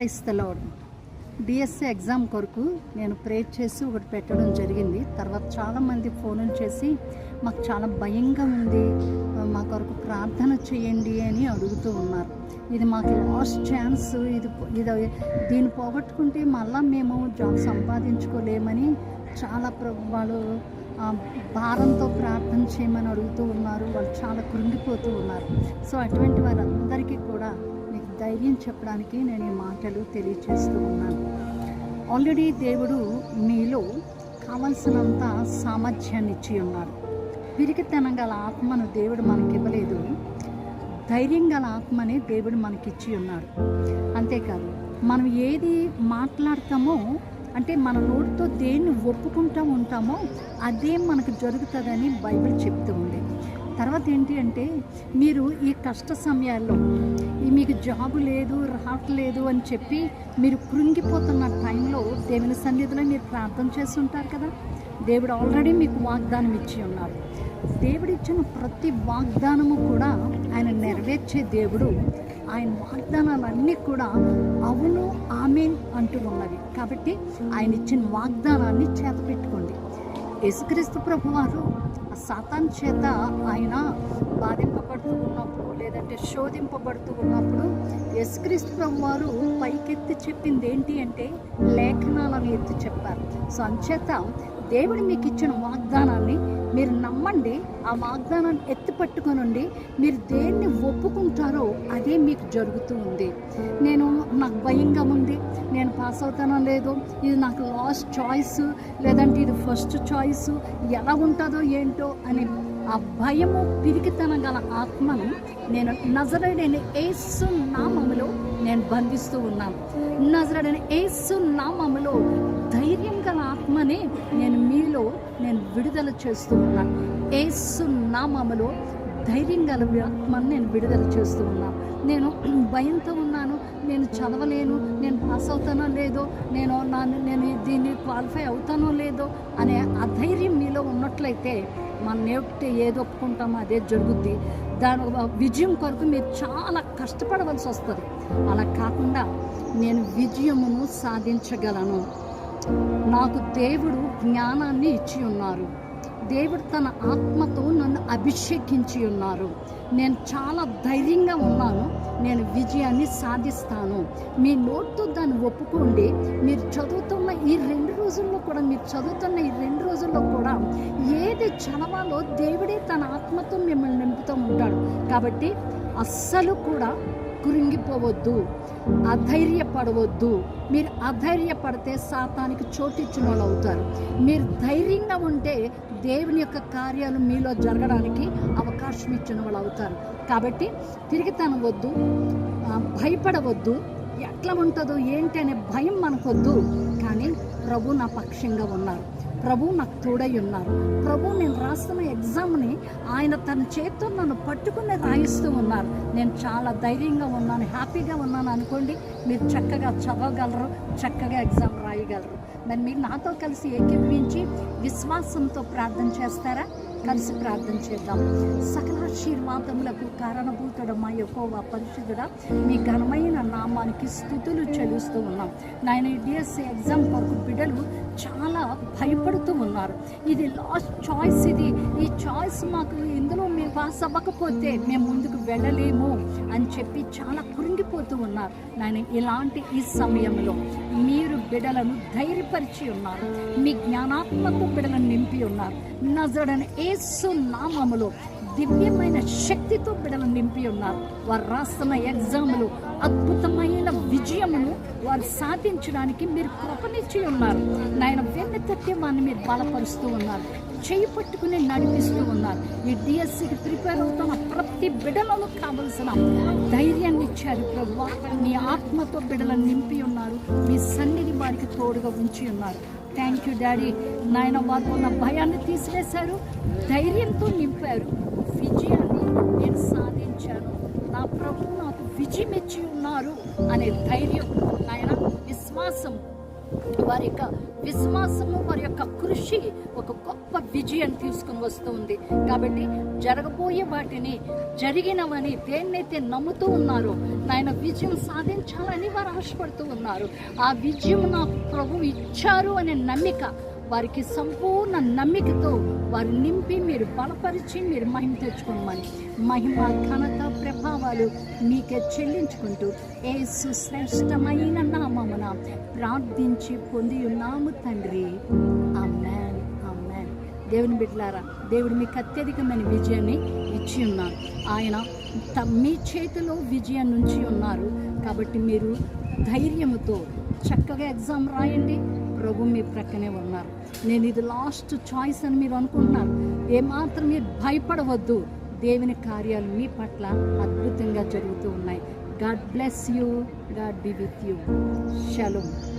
క్రైస్తలవుడు DSC exam కొరకు నేను prayer చేసి ఒకటి పెట్టడం జరిగింది. తర్వాత చాలామంది ఫోన్లు చేసి మాకు చాలా భయంగా ఉంది మా కొరకు ప్రార్థన చేయండి అని అడుగుతూ ఉన్నారు. ఇది మాకు లాస్ట్ ఛాన్స్. ఇది ఇది దీన్ని పోగొట్టుకుంటే మళ్ళీ మేము జాబ్ సంపాదించుకోలేమని చాలా వాళ్ళు భారంతో ప్రార్థన చేయమని అడుగుతూ ఉన్నారు. వాళ్ళు చాలా కృంగిపోతూ ఉన్నారు. సో అటువంటి వారందరికీ కూడా ధైర్యం చెప్పడానికి నేను ఈ మాటలు తెలియచేస్తూ ఉన్నాను. ఆల్రెడీ దేవుడు మీలో కావలసినంత సామర్థ్యాన్ని ఇచ్చి ఉన్నారు. విరిగితనం గల ఆత్మను దేవుడు మనకి ఇవ్వలేదు ధైర్యం గల ఆత్మనే దేవుడు మనకిచ్చి ఉన్నారు. అంతేకాదు మనం ఏది మాట్లాడతామో అంటే మన నోటితో దేన్ని ఒప్పుకుంటూ ఉంటామో అదే మనకు జరుగుతుందని బైబిల్ చెప్తూ ఉంది. తర్వాత ఏంటి అంటే మీరు ఈ కష్ట సమయాల్లో మీకు జాబు లేదు రావట్లేదు అని చెప్పి మీరు కృంగిపోతున్న టైంలో దేవుని సన్నిధిలో మీరు ప్రార్థన చేస్తుంటారు కదా? దేవుడు ఆల్రెడీ మీకు వాగ్దానం ఇచ్చి ఉన్నారు. దేవుడు ఇచ్చిన ప్రతి వాగ్దానము కూడా ఆయన నెరవేర్చే దేవుడు. ఆయన వాగ్దానాలన్నీ కూడా అవును ఆమెన్ అంటూ ఉన్నవి. కాబట్టి ఆయన ఇచ్చిన వాగ్దానాన్ని చేతపెట్టుకోండి యేసుక్రీస్తు ప్రభు వారు సాతాన్ చేత ఆయన బాధింపబడుతూ ఉన్నప్పుడు లేదంటే శోధింపబడుతూ ఉన్నప్పుడు యేసుక్రీస్తు ప్రభు వారు పైకెత్తి చెప్పింది ఏంటి అంటే లేఖనాలను ఎత్తి చెప్పారు. సో అంచేత దేవుడు మీకు ఇచ్చిన వాగ్దానాన్ని మీరు నమ్మండి. ఆ వాగ్దానాన్ని ఎత్తి పట్టుకొనండి మీరు దేన్ని ఒప్పుకుంటారో అదే మీకు జరుగుతూ ఉంది. నేను నాకు భయంగా ఉంది. నేను పాస్ అవుతానో లేదో ఇది నాకు లాస్ట్ చాయిస్ లేదంటే ఇది ఫస్ట్ చాయిస్ ఎలా ఉంటుందో ఏంటో అని ఆ భయము పిరికితనం గల ఆత్మను నేను నజరడైన ఏసు నామములో నేను బంధిస్తూ ఉన్నాను. నజరడైన ఏసు నామములో ధైర్యం ఆత్మని నేను మీలో నేను విడుదల చేస్తూ ఉన్నాను ఏసు నామములో ధైర్యం గల ఆత్మని నేను విడుదల చేస్తూ ఉన్నాను నేను భయంతో ఉన్నాను నేను చదవలేను నేను పాస్ అవుతానో లేదో నేను నా నేను దీన్ని క్వాలిఫై అవుతానో లేదో అనే అధైర్యం మీలో ఉన్నట్లయితే మనం ఏమిటి ఏది ఒప్పుకుంటామో అదే జరుగుద్ది. దాని విజయం కొరకు మీరు చాలా కష్టపడవలసి వస్తుంది. అలా కాకుండా నేను విజయమును సాధించగలను. నాకు దేవుడు జ్ఞానాన్ని ఇచ్చి ఉన్నారు. దేవుడు తన ఆత్మతో నన్ను అభిషేకించి ఉన్నారు. నేను చాలా ధైర్యంగా ఉన్నాను. నేను విజయాన్ని సాధిస్తాను. మీ నోట్తో దాన్ని ఒప్పుకోండి. మీరు చదువుతున్న ఈ రెండు రోజుల్లో కూడా మీరు చదువుతున్న ఈ రెండు రోజుల్లో కూడా ఏది చదవాలో దేవుడే తన ఆత్మతో మిమ్మల్ని నింపుతూ ఉంటాడు. కాబట్టి అస్సలు కూడా కృంగిపోవద్దు అధైర్యపడవద్దు. మీరు అధైర్యపడితే సాతానికి చోటిచ్చిన వాళ్ళు అవుతారు మీరు ధైర్యంగా ఉంటే దేవుని యొక్క కార్యాలు మీలో జరగడానికి అవకాశం ఇచ్చిన వాళ్ళు అవుతారు కాబట్టి తిరిగి వద్దు భయపడవద్దు. ఎట్లా ఉంటుందో ఏంటి అనే భయం మనకొద్దు. కానీ ప్రభు నా పక్షంగా ఉన్నారు. ప్రభు నాకు తోడై ఉన్నారు. ప్రభు నేను రాస్తున్న ఎగ్జామ్ని ఆయన తన చేత్తో నన్ను పట్టుకుని రాయిస్తూ ఉన్నారు. నేను చాలా ధైర్యంగా ఉన్నాను హ్యాపీగా ఉన్నాను అనుకోండి మీరు చక్కగా చదవగలరు చక్కగా ఎగ్జామ్ రాయగలరు. మరి మీరు నాతో కలిసి ఏకీభవించి విశ్వాసంతో ప్రార్థన చేస్తారా? కలిసి ప్రార్థన చేద్దాం. సకలాశీర్వాదములకు కారణభూతుడు మా యొక్క పరిశుద్ధుడ మీ ఘనమైన నామానికి స్థుతులు చెల్లిస్తూ ఉన్నాం. నాయన డిఎస్సి ఎగ్జామ్ కొరకు బిడ్డలు చాలా భయపడుతూ ఉన్నారు. ఇది లాస్ట్ చాయిస్ ఇది. ఈ చాయిస్ మాకు ఇందులో మేము పాస్ అవ్వకపోతే మేము ముందుకు వెళ్ళలేము అని చెప్పి చాలా కురింగిపోతూ ఉన్నారు. నేను ఇలాంటి ఈ సమయంలో మీరు బిడలను ధైర్యపరిచి ఉన్నారు. మీ జ్ఞానాత్మక బిడలను నింపి ఉన్నారు. నజడని ఏసు నామములో దివ్యమైన శక్తితో బిడలు నింపి ఉన్నారు. వారు రాస్తున్న ఎగ్జామ్లు అద్భుతమైన విజయమును వారు సాధించడానికి మీరు కృపనిచ్చి ఉన్నారు. నాయన వెన్ను తట్టే వారిని మీరు బలపరుస్తూ ఉన్నారు. చేయి పట్టుకుని నడిపిస్తూ ఉన్నారు. ఈ డిఎస్సికి ప్రిపేర్ అవుతున్న ప్రతి బిడలను కావలసిన ధైర్యాన్ని ఇచ్చారు ప్రభు. మీ ఆత్మతో బిడలను నింపి ఉన్నారు. మీ సన్నిధి వారికి తోడుగా ఉంచి ఉన్నారు. థ్యాంక్ యూ డాడీ నాయన వారు ఉన్న భయాన్ని తీసివేశారు. ధైర్యంతో నింపారు. విజయాన్ని నేను సాధించాను. నా ప్రభు నాకు విజయం ఇచ్చి ఉన్నారు అనే ధైర్యం నాయన విశ్వాసం వారి యొక్క విశ్వాసము వారి యొక్క కృషి ఒక గొప్ప విజయం తీసుకుని వస్తుంది కాబట్టి జరగబోయే వాటిని జరిగినవని దేన్నైతే నమ్ముతూ ఉన్నారో నాయన విజయం సాధించాలని వారు ఆశపడుతూ ఉన్నారు. ఆ విజయం నాకు ప్రభు ఇచ్చారు అనే నమ్మిక వారికి సంపూర్ణ నమ్మికతో వారు నింపి మీరు బలపరిచి మీరు మహిమ తెచ్చుకోమని మహిమ ఘనత ప్రభావాలు మీకే చెల్లించుకుంటూ ఏ సుశ్రేష్టమైన నామమున ప్రార్థించి పొంది ఉన్నాము తండ్రి. అమ్మాన్ అమ్మాన్ దేవుని బిడ్డలారా దేవుడు మీకు అత్యధికమైన విజయాన్ని ఇచ్చి ఉన్నారు. ఆయన త- మీ చేతిలో విజయం నుంచి ఉన్నారు. కాబట్టి మీరు ధైర్యముతో చక్కగా ఎగ్జామ్ రాయండి. ప్రభు మీ ప్రక్కనే ఉన్నారు. నేను ఇది లాస్ట్ చాయిస్ అని మీరు అనుకుంటున్నారు. ఏమాత్రం మీరు భయపడవద్దు. దేవుని కార్యాలు మీ పట్ల అద్భుతంగా జరుగుతూ ఉన్నాయి. God bless you. God be with you. Shalom.